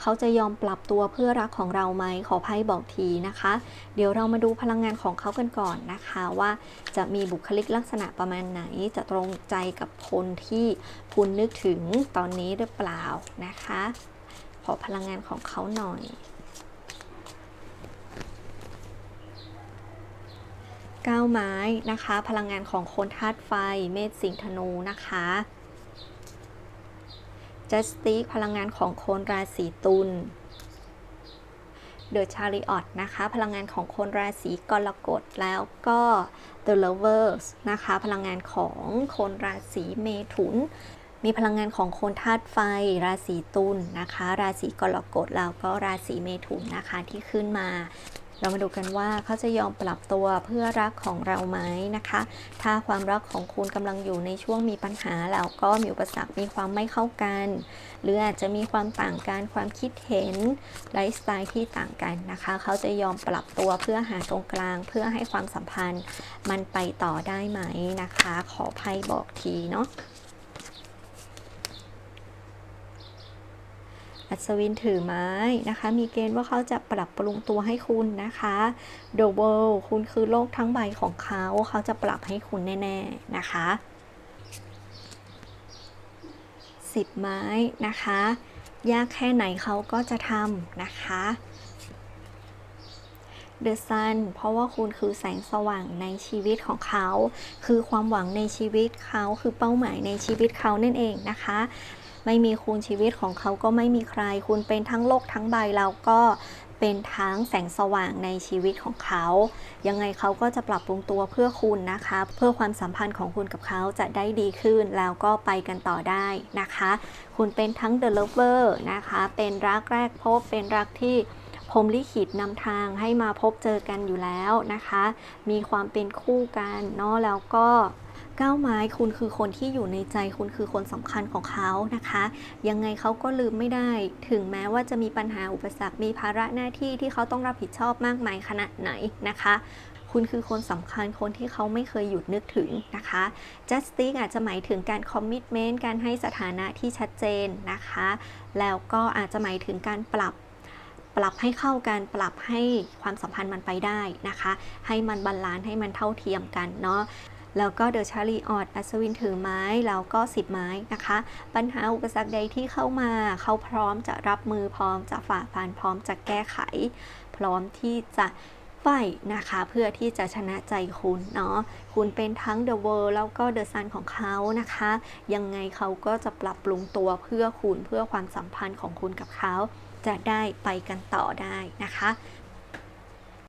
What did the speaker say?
เขาจะยอมปรับตัวเพื่อรักของเราไหมขอไพ่บอกทีนะคะ เดี๋ยวเรามาดูพลังงานของเขากันก่อนนะคะ ว่าจะมีบุคลิกลักษณะประมาณไหน จะตรงใจกับคนที่คุณนึกถึงตอนนี้หรือเปล่านะคะ ขอพลังงานของเขาหน่อยก้าวไม้นะคะ พลังงานของคนธาตุไฟเมษสิงธนูนะคะ จัสติกพลังงานของคนราศีตุลเดอะชาริออตนะคะ พลังงานของคนราศีกรกฎแล้วก็ The Lovers นะคะ พลังงานของคนราศีเมถุน มีพลังงานของคนธาตุไฟ ราศีตุลนะคะ ราศีกรกฎแล้วก็ราศีเมถุนนะคะที่ขึ้นมา เรามาดูกันว่าเขาจะยอมปรับตัวเพื่อรักของเราไหมนะคะ ถ้าความรักของคุณกำลังอยู่ในช่วงมีปัญหาแล้วก็มีอุปสรรค มีความไม่เข้ากัน หรืออาจจะมีความต่างกัน ความคิดเห็น ไลฟ์สไตล์ที่ต่างกันนะคะ เขาจะยอมปรับตัวเพื่อหาตรงกลาง เพื่อให้ความสัมพันธ์มันไปต่อได้ไหมนะคะ ขอไพ่บอกทีเนาะ อัศวินถือไม้นะคะ มีเกณฑ์ว่าเขาจะปรับปรุงตัวให้คุณนะคะ The World คุณคือโลกทั้งใบของเขา เขาจะปรับให้คุณแน่ ๆ นะคะสิบไม้นะคะ ยากแค่ไหนเขาก็จะทำนะคะ The Sun เพราะว่าคุณคือแสงสว่างในชีวิตของเขา คือความหวังในชีวิตเขา คือเป้าหมายในชีวิตเขานั่นเองนะคะ ไม่มีคุณชีวิตของเขาก็ไม่มีใคร คุณเป็นทั้งโลกทั้งใบแล้วก็เป็นทั้งแสงสว่างในชีวิตของเขา ยังไงเขาก็จะปรับปรุงตัวเพื่อคุณนะคะ เพื่อความสัมพันธ์ของคุณกับเขาจะได้ดีขึ้นแล้วก็ไปกันต่อได้นะคะ คุณเป็นทั้ง The Lover นะคะ เป็นรักแรกพบ เป็นรักที่พรหมลิขิตนำทางให้มาพบเจอกันอยู่แล้วนะคะ มีความเป็นคู่กันเนาะแล้วก็ ก้าวไม้คุณคือคนที่อยู่ในใจคุณคือคนสำคัญของเขานะคะ ยังไงเขาก็ลืมไม่ได้ ถึงแม้ว่าจะมีปัญหาอุปสรรคมีภาระหน้าที่ที่เขาต้องรับผิดชอบมากมายขนาดไหนนะคะคุณคือคนสำคัญคนที่เขาไม่เคยหยุดนึกถึงนะคะ justice อาจจะหมายถึงการ commitment การให้สถานะที่ชัดเจนนะคะ แล้วก็อาจจะหมายถึงการปรับปรับให้เข้ากันปรับให้ความสัมพันธ์มันไปได้นะคะ ให้มันบาลานซ์ให้มันเท่าเทียมกันเนาะ แล้วก็เดอะชารีออดอัศวินถือไม้ แล้วก็สิบไม้นะคะ ปัญหาอุปสรรคใดที่เข้ามาเขาพร้อมจะรับมือพร้อมจะฝ่าฟันพร้อมจะแก้ไข พร้อมที่จะไฟนะคะเพื่อที่จะชนะใจคุณเนาะคุณเป็นทั้ง The World แล้วก็ The Sun ของเขานะคะ ยังไงเขาก็จะปรับปรุงตัวเพื่อคุณเพื่อความสัมพันธ์ของคุณกับเขา จะได้ไปกันต่อได้นะคะ